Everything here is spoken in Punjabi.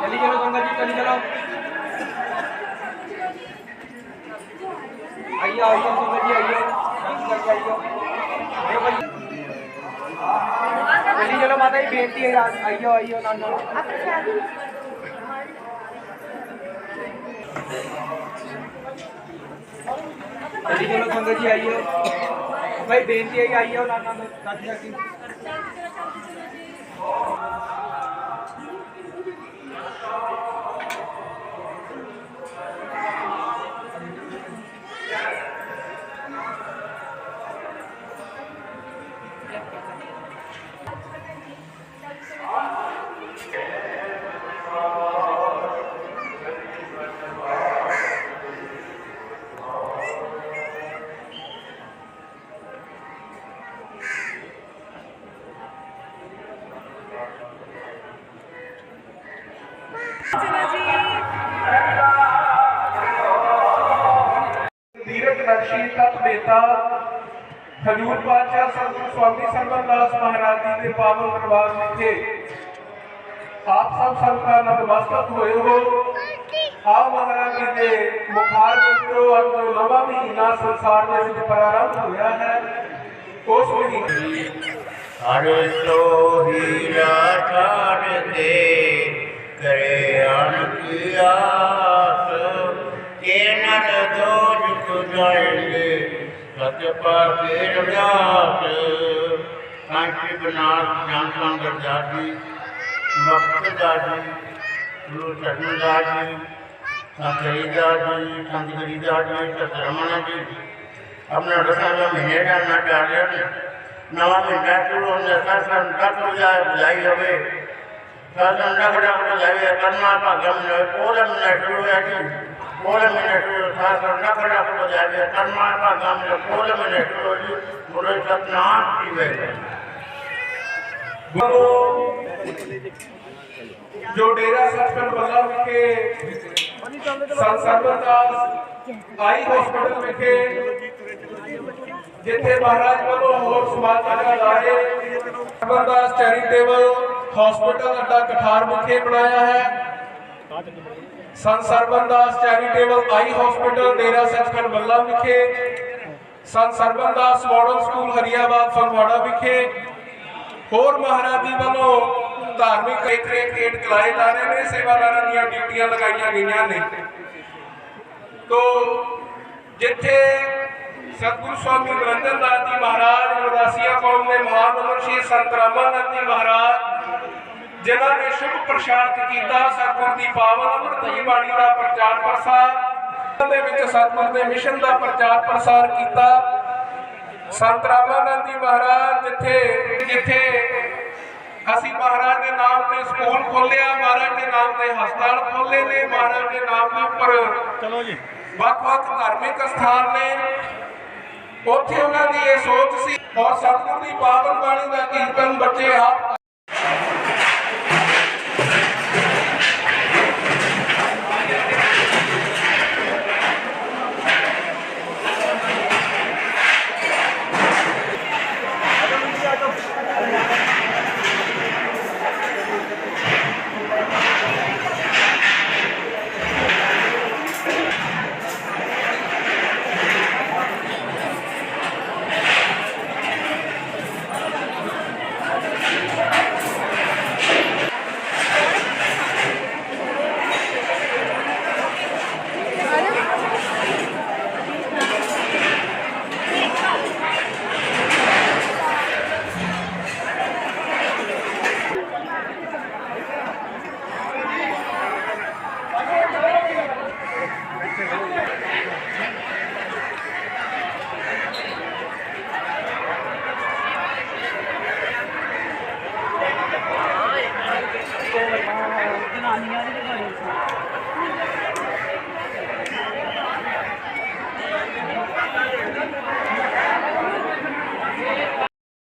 चली चलो गंगा जी चली चलो माता जी बेनती है आइयो आइयो ना ਚਲੋ ਸੰਗਤ ਜੀ ਆਈਓ ਭਾਈ ਬੇਨਤੀ ਹੈ ਆਈਓ ਨਾ ਨਾ ਨਾ ਜੀ दर्शी तक नेता हजूर पातशाह स्वामी सरमनदास महाराज जी के पावन दरबार विखे आप सब संतान नतमस्तक हो। आप महाराज जी के मुखार तो अब नव महीना संसार में प्रारंभ होया है, उस महीने। हर तो हीरा कर करे अनुया ਸਤਿ ਪਾਪੇ ਅਭਿਆਸ ਸਾਂਖੀ ਬਨਾਥ ਗਿਆਨ ਸੰਗਤ ਜਾਜੀ ਵਕਤ ਜਾਜੀ ਗੁਰੂ ਚਰਨ ਜਾਜੀ ਸਾਂਖੀ ਜਾਜੀ ਸੰਗਰੀ ਜਾਜੀ ਸਤਰਮਣ ਜੀ ਆਪਣਾ ਰਸਾਲਾ ਮਹੀਨੇ ਦਾ ਨਾ ਕਾਰਿਆ ਨਵਾਂ ਮਹੀਨਾ ਸ਼ੁਰੂ ਹੋ ਜਾਂਦਾ ਸਨ ਤੱਕ ਹੋ ਜਾਏ ਬੁਝਾਈ ਹੋਵੇ ਸਾਡਾ ਨਗੜਾ ਬੁਝਾਈ ਕਰਨਾ ਭਾਗਮ ਨੇ ਪੂਰਨ ਨੇ ਸ਼ੁਰੂ ਹੈ ਜੀ। शुरू है जी पूरे महीने शुरू सर संडा को जाए बुझाई कर्मा भागम ने पूरे महीने शुरू हो जी पूरे सतनाम की वे ਜੋ ਡੇਰਾ ਸੱਚਖੰਡ ਬੱਲਾ ਵਿਖੇ ਸੰਤ ਸਰਬਦਾਸ ਆਈ ਹਸਪੀਟਲ ਵਿਖੇ ਜਿੱਥੇ ਮਹਾਰਾਜ ਵੱਲੋਂ ਹੋਰ ਸਮਾਜਾਂ ਲਾਏ ਸਰਬਦਾਸ ਚੈਰੀਟੇਬਲ ਹਸਪੀਟਲ ਅੱਡਾ ਕਠਾਰ ਵਿਖੇ ਬਣਾਇਆ ਹੈ Sant Sarbdas charitable eye hospital, Dera Sachkhand Balla ਵਿਖੇ। ਸੰਤ ਸਰਬਦਾਸ ਮਾਡਲ ਸਕੂਲ ਹਰੀਆਬਾਦ, ਫਗਵਾੜਾ ਵਿਖੇ। ਹੋਰ ਮਹਾਰਾਜ ਜੀ ਵੱਲੋਂ ਧਾਰਮਿਕ ਖੇਤਰੇ ਖੇਡ ਚਲਾਏ ਜਾ ਰਹੇ ਨੇ, ਸੇਵਾਦਾਰਾਂ ਦੀਆਂ ਡਿਊਟੀਆਂ ਲਗਾਈਆਂ ਗਈਆਂ ਨੇ। ਤੋ ਜਿੱਥੇ ਸਤਿਗੁਰੂ ਸਵਾਮੀ ਨਰਿੰਦਰ ਦਾਸ ਜੀ ਮਹਾਰਾਜ, ਉਦਾਸੀਆ ਕੌਮ ਦੇ ਮਹਾਨ ਸ਼੍ਰੀ ਸੰਤ ਰਾਮਾਨੰਦ ਜੀ ਮਹਾਰਾਜ ਜਿਨ੍ਹਾਂ ਨੇ ਸ਼ੁਭ ਪ੍ਰਸ਼ਾਰਤ ਕੀਤਾ ਸਤਿਗੁਰ ਦੀ ਪਾਵਨ ਅੰਮ੍ਰਿਤ ਬਾਣੀ ਦਾ ਪ੍ਰਚਾਰ ਪ੍ਰਸਾਰ ਦੇ ਵਿੱਚ ਸਤਿਗੁਰ ਦੇ ਮਿਸ਼ਨ ਦਾ ਪ੍ਰਚਾਰ ਪ੍ਰਸਾਰ ਕੀਤਾ। ਸੰਤ ਰਾਮਾਨੰਦ ਜੀ ਮਹਾਰਾਜ ਜਿੱਥੇ ਜਿੱਥੇ ਅਸੀਂ ਮਹਾਰਾਜ ਦੇ ਨਾਮ ਤੇ ਸਕੂਲ ਖੋਲਿਆ ਮਹਾਰਾਜ ਦੇ ਨਾਮ ਤੇ ਹਸਪਤਾਲ ਖੋਲੇ ਨੇ ਮਹਾਰਾਜ ਦੇ ਨਾਮ ਦੇ ਉੱਪਰ ਚਲੋ ਜੀ। ਵੱਖ-ਵੱਖ ਧਾਰਮਿਕ ਸਥਾਨ ਨੇ। ਉੱਥੇ ਉਹਨਾਂ ਦੀ ਇਹ ਸੋਚ ਸੀ ਔਰ ਸਤਿਗੁਰ ਦੀ ਪਾਵਨ ਬਾਣੀ ਦਾ ਕੀਰਤਨ ਬੱਚੇ ਆਪ